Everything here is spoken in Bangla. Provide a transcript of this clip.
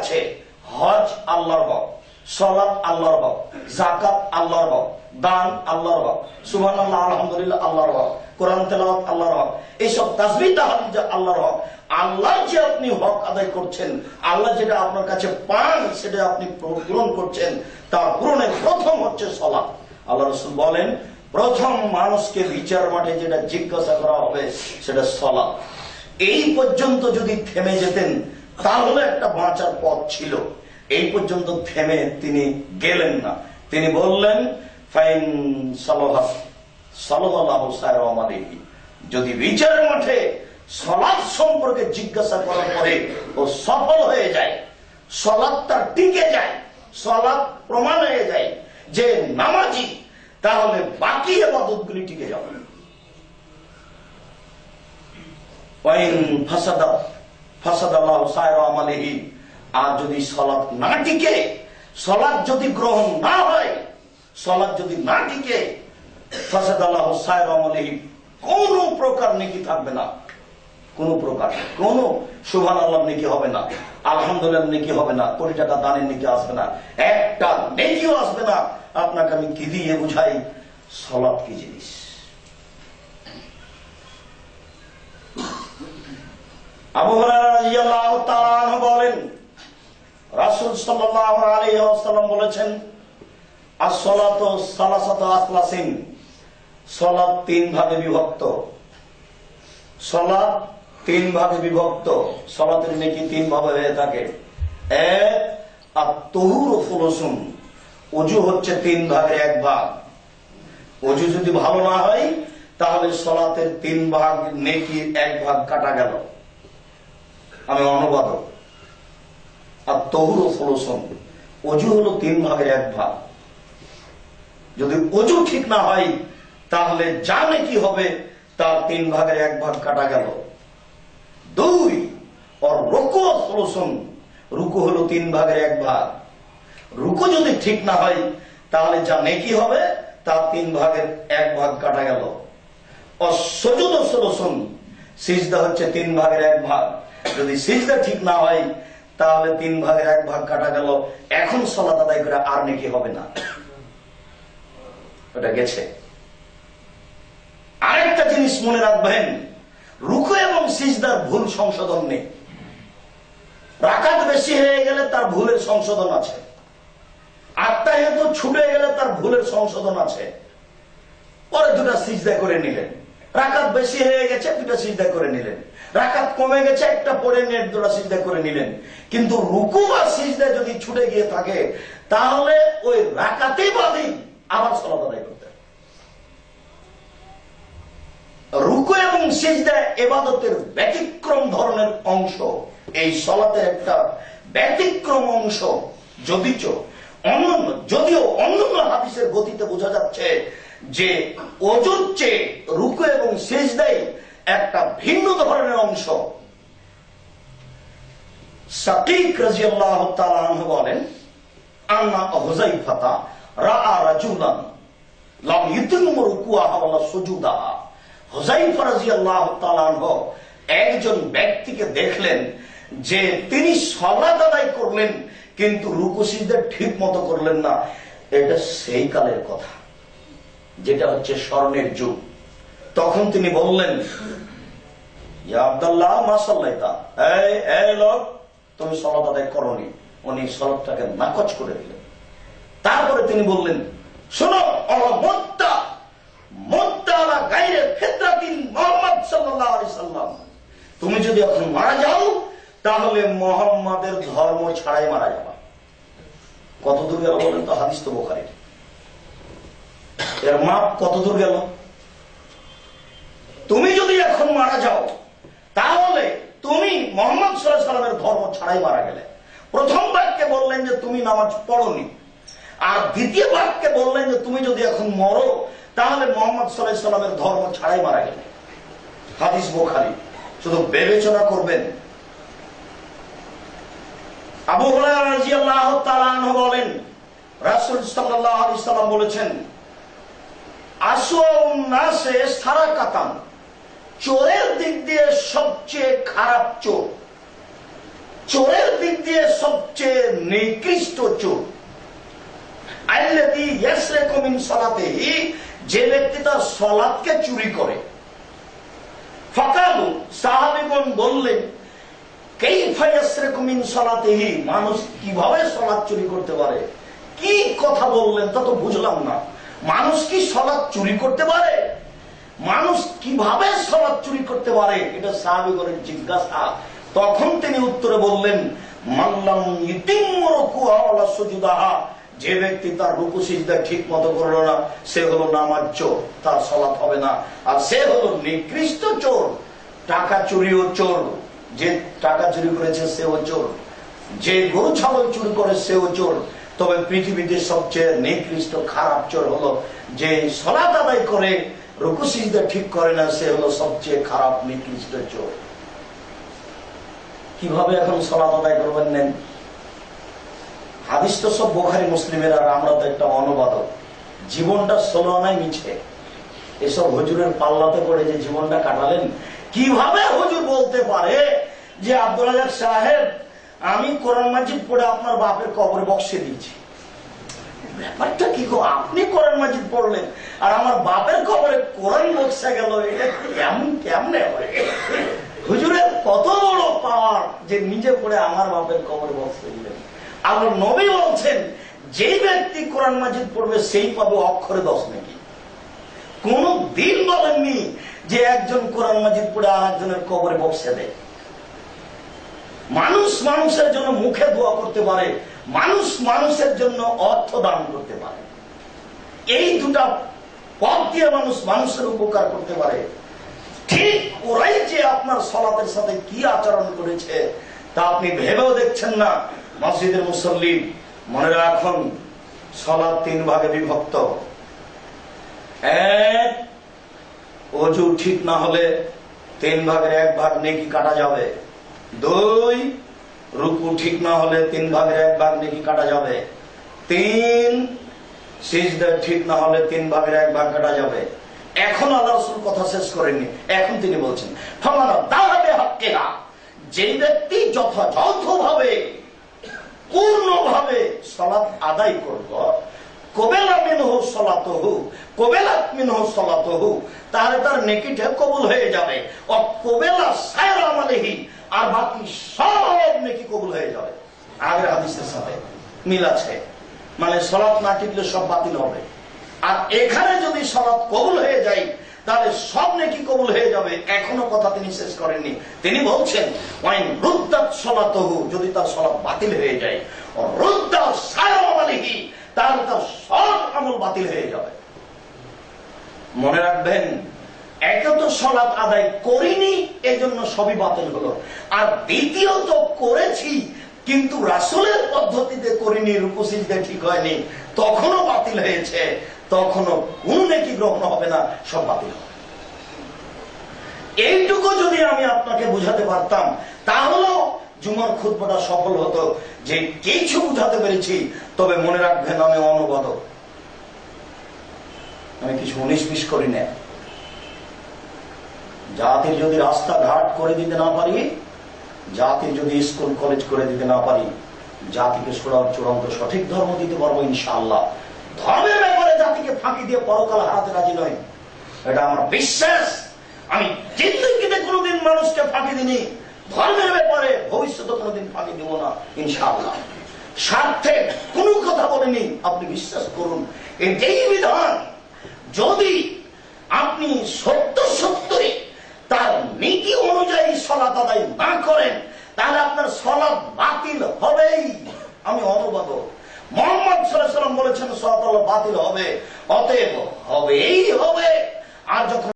কাছে হজ আল্লাহর হক সলাৎ আল্লাহর হক জাকাত আল্লাহর হক দান আল্লাহর হক সুবহান আল্লাহ আলহামদুলিল্লাহ আল্লাহর হক কোরআন তেলাওয়াত আল্লাহর হক এইসব তাসবি তাহার যে আল্লাহর হক আল্লাহ যে আপনি হক আদায় করছেন, আল্লাহ যেটা আপনার কাছে পান সেটা আপনি পূরণ করছেন, তার পূরণের প্রথম হচ্ছে সলাৎ। আল্লাহ রসুল বলেন, প্রথম মানুষকে বিচার মাঠে যেটা জিজ্ঞাসা করা হবে সেটা সলাৎ। এই পর্যন্ত যদি থেমে যেতেন তাহলে একটা বাঁচার পথ ছিল। এই পর্যন্ত থেমে তিনি গেলেন না। তিনি বললেন, ফাইন যদি বিচারের মাঠে সলাদ সম্পর্কে জিজ্ঞাসা করার পরে ও সফল হয়ে যায়, সলাদ তার টিকে যায়, সলাদ প্রমাণ হয়ে যায় যে নামাজি, তাহলে বাকি এবাদতগুলি টিকে যাবে। আমালিহি। আর যদি সলাৎ না টিকে, সলাৎ যদি গ্রহণ না হয়, সলাৎ যদি না টিকে সায়র আমালিহি কোন প্রকার নেকি থাকবে না। কোন প্রকার, কোন সুভান আল্লাহ নেকি হবে না আলহামদুলিল্লাহ নেকি হবে না, কোটি টাকা দানের নেকি আসবে না, একটা নেকিও আসবে না। আপনাকে আমি কি দিয়ে বুঝাই? সলাৎ কি জিনিস? আবু রাসূল ওয়াসাল্লাম বলেছেন as-salatu সালাসাতু আসলাসিন। সালাত তিন ভাগে বিভক্ত। সালাত তিন ভাগে বিভক্ত। সালাতের নেকি তিন ভাবে হয়ে থাকে। এক আর তহুর ফুলসুন অজু হচ্ছে তিন ভাগের এক ভাগ। অজু যদি ভালো না হয়, তাহলে সলাতের তিন ভাগ নেকির এক ভাগ কাটা গেল। আমি অনুবাদক। আর তহুর ফলসন অজু হলো তিন ভাগের এক ভাগ। যদি অজু ঠিক না হয়, তাহলে জানে কি হবে? তার তিন ভাগের এক ভাগ কাটা গেল। দুই, আর রুকু ফলসন রুকু হলো তিন ভাগের এক ভাগ। রুকু যদি ঠিক না হয়, তাহলে যা নেকি হবে? তার তিন ভাগের এক ভাগ কাটা গেল। অসজুদ সলসন সিজদা হচ্ছে তিন ভাগের এক ভাগ। যদি সিজদা ঠিক না হয় তাহলে তিন ভাগের এক ভাগ কাটা গেল। এখন সলাত আদায় করে আর নাকি হবে না। ওটা গেছে। আরেকটা জিনিস মনে রাখবেন, রুকু এবং সিজদার ভুল সংশোধন নেই। রাকাত বেশি হয়ে গেলে তার ভুলের সংশোধন আছে। আত্মা হেতু ছুটে গেলে তার ভুলের সংশোধন আছে। পরে দুটা সিজদা করে নিলেন। রাকাত বেশি হয়ে গেছে দুটা সিজদা করে নিলেন। রাকাত কমে গেছে, একটা পরে নিয়ে দুটা সিজদা করে নিলেন। কিন্তু রুকু আর সিজদা যদি ছুটে গিয়ে থাকে, তাহলে ওই রাকাতেই বাদে আবার সলাত আদায় করতে রুকু এবং সিজদা এবাদতের ব্যতিক্রম ধরনের অংশ। এই সলাতের একটা ব্যতিক্রম অংশ। যদিচ অন্যান্য যদিও অন্যান্য হাদিসের গতিতে বোঝা যাচ্ছে যে অজুর চেয়ে রুকু এবং সেজদাই একটা ভিন্ন ধরনের অংশ। সাকিক তাআলা আনহু বলেন, আন্না হুযাইফাতা রাআ রাজুলান লাম হুযাইফা রাদিয়াল্লাহু তাআলা আনহু একজন ব্যক্তিকে দেখলেন যে তিনি সালাত আদায় করলেন, কিন্তু রুকু, সিজদা ঠিক মতো করলেন না। এটা সেই কালের কথা। যেটা হচ্ছে স্বর্ণের যুগ। তখন তিনি বললেন তুমি সলাত আদায় করনি। উনি সলাতটাকে নাকচ করে দিলেন। তারপরে তিনি বললেন, শোনো মুহাম্মদ তুমি যদি এখন মারা যাও, তাহলে মোহাম্মদের ধর্ম ছাড়াই মারা যাবা। কত দূর বলেন তো? হাদিস তো বোখারি এর মাপ কত দূর গেল? তুমি যদি এখন মারা যাও, তাহলে তুমি মোহাম্মদ সাল্লাহ সাল্লামের ধর্ম ছাড়াই মারা গেলে। প্রথম বাক্যে বললেন যে তুমি নামাজ পড়নি। আর দ্বিতীয় বাক্যে বললেন যে তুমি যদি এখন মরো, তাহলে মোহাম্মদ সাল্লাহ সাল্লামের ধর্ম ছাড়াই মারা গেলে। হাদিস বোখারি। শুধু বিবেচনা করবেন। আবু রাদিয়াল্লাহু বলেন, রাসূল সাল্লাল্লাহু আলাইহি সাল্লাম বলেছেন আসওয়াউন নাসে সারাকাতান চোরের দিক দিয়ে সবচেয়ে খারাপ চোর। চোরের দিক দিয়ে সবচেয়ে নিকৃষ্ট চোর। যে ব্যক্তি তার সালাতকে চুরি করে। বললেন মিন মানুষ কীভাবে সলাদ চুরি করতে পারে? কি কথা বললেন তা তো বুঝলাম না। মানুষ কি সালাত চুরি করতে পারে? মানুষ কীভাবে সলাৎ চুরি করতে পারে? এটা সাহাবিগণের জিজ্ঞাসা। তখন তিনি উত্তরে বললেন ইতিমরকুহা যে ব্যক্তি তার রুকু সিজদা ঠিক মতো করল না, সে হলো নামাজ চোর, তার সলাৎ হবে না। আর সে হলো নিকৃষ্ট চোর, টাকা চুরিও চোর। যে টাকা চুরি করেছে সেও চোর। যে গরু, ছাগল চুরি করে সেও চোর। তবে পৃথিবীতে সবচেয়ে নিকৃষ্ট খারাপ চোর হলো যে সলাৎ আদায় করে, রুকু ঠিক করে না, সে হলো সবচেয়ে খারাপ, নিকৃষ্ট চোর। কীভাবে এখন সলাৎ আদায় করবেন নেন? হাদিস তো সব বোখারি মুসলিমের, আর আমরা তো একটা অনুবাদক। জীবনটা ষোলো আনাই মিছে। এসব হুজুরের পাল্লাতে পড়ে যে জীবনটা কাটালেন, কীভাবে হজুর বলতে পারে যে আব্দুল রাজাক সাহেব আমি কোরআন মাজিদ পড়ে আপনার বাপের কবরে বক্সে দিয়েছি। ব্যাপারটা কি গো? আপনি কোরআন মাজিদ পড়লেন, আর আমার বাপের কবরে কোরআন বক্সে গেল, এটা কেমন হুজুরের কত বড় পাওয়ার যে নিজে পড়ে আমার বাপের কবরে বক্সে দিলেন। আল্লাহ নবী বলছেন যে ব্যক্তি কোরআন মাজিদ পড়বে, সেই পাবে অক্ষরে দশ নাকি। কোন দিন বলেননি যে একজন কোরআন মাজিদ পড়ে আর একজনের কবরে বক্সে দেয়। মানুষ মানুষের জন্য মুখে দোয়া করতে পারে, মানুষ মানুষের জন্য অর্থ দান করতে পারে। এই দুটা পথ দিয়ে মানুষ মানুষের উপকার করতে পারে। ঠিক ওরাই যে আপনার সলাতের সাথে কি আচরণ করেছে, তা আপনি ভেবেও দেখছেন না। মসজিদের মুসল্লি, মনে রাখুন সলাদ তিন ভাগে বিভক্ত। এক, অজু ঠিক না হলে তিন ভাগের এক ভাগ নেকি কাটা যাবে। দুই, রুকু ঠিক না হলে তিন ভাগের এক ভাগ নেকি কাটা যাবে। তিন, সিজদা ঠিক না হলে তিন ভাগের এক ভাগ কাটা যাবে। এখন আল্লাহ রসুল কথা শেষ করেননি। এখন তিনি বলছেন যে ব্যক্তি যথাযথভাবে, পূর্ণভাবে সলাৎ আদায় করব, কবেলা মিনহ সলাত হু কবেলাত মিনহ সলাত হু তাহলে তার নেকিটা কবুল হয়ে যাবে। কবেলা সায়র আমালেহি আর বাকি সব নেকি কবুল হয়ে যাবে। আগের হাদিসের সাথে মিল আছে। মানে সলাৎ না টিকলে সব বাতিল হবে। আর এখানে যদি সলাৎ কবুল হয়ে যায়, তাহলে সব নেকি কবুল হয়ে যাবে। এখনও কথা তিনি শেষ করেননি। তিনি বলছেন, ওয়াইন রুদ্দাত সলাতহু যদি তার সলাৎ বাতিল হয়ে যায়, রুদ্দা সায়মালিহি তাহলে তার সব আমল বাতিল হয়ে যাবে। মনে রাখবেন একে তো সলাৎ আদায় করিনি, এজন্য সবই বাতিল হলো। আর দ্বিতীয়ত করেছি, কিন্তু রাসুলের পদ্ধতিতে করিনি রূপসিদ্ধে ঠিক হয়নি, তখনও বাতিল হয়েছে, তখনও কোন নেকি গ্রহণ হবে না, সব বাতিল হবে। এইটুকু যদি আমি আপনাকে বুঝাতে পারতাম, তাহলেও জুমার খুদ্টা সফল হতো, যে কিছু বুঝাতে পেরেছি, তবে মনে রাখবেন আমি অনুবাদক। আমি কিছু উনিশ বিশ করি না জাতির যদি রাস্তাঘাট করে দিতে না পারি, জাতির যদি স্কুল, কলেজ করে দিতে না পারি, জাতিকে চূড়ান্ত সঠিক ধর্ম দিতে পারব ইনশাআল্লাহ। ধর্মের ব্যাপারে জাতিকে ফাঁকি দিয়ে পরকাল হারাতে রাজি নয়। এটা আমার বিশ্বাস। আমি জিন্দগিতে কোনোদিন মানুষকে ফাঁকি দিনি ধর্মের ব্যাপারে ভবিষ্যতে কোনোদিন ফাঁকি দিব না ইনশাআল্লাহ। স্বার্থে কোনো কথা বলিনি আপনি বিশ্বাস করুন, এটাই বিধান। যদি আপনি সত্য সত্যই তার নীতি অনুযায়ী সলাত আদায় না করেন, তাহলে আপনার সলাপ বাতিল হবেই। আমি অনুবাদক মোহাম্মদ সাল্লাম বলেছেন সলাত বাতিল হবে, অতএব হবেই হবে। আর যখন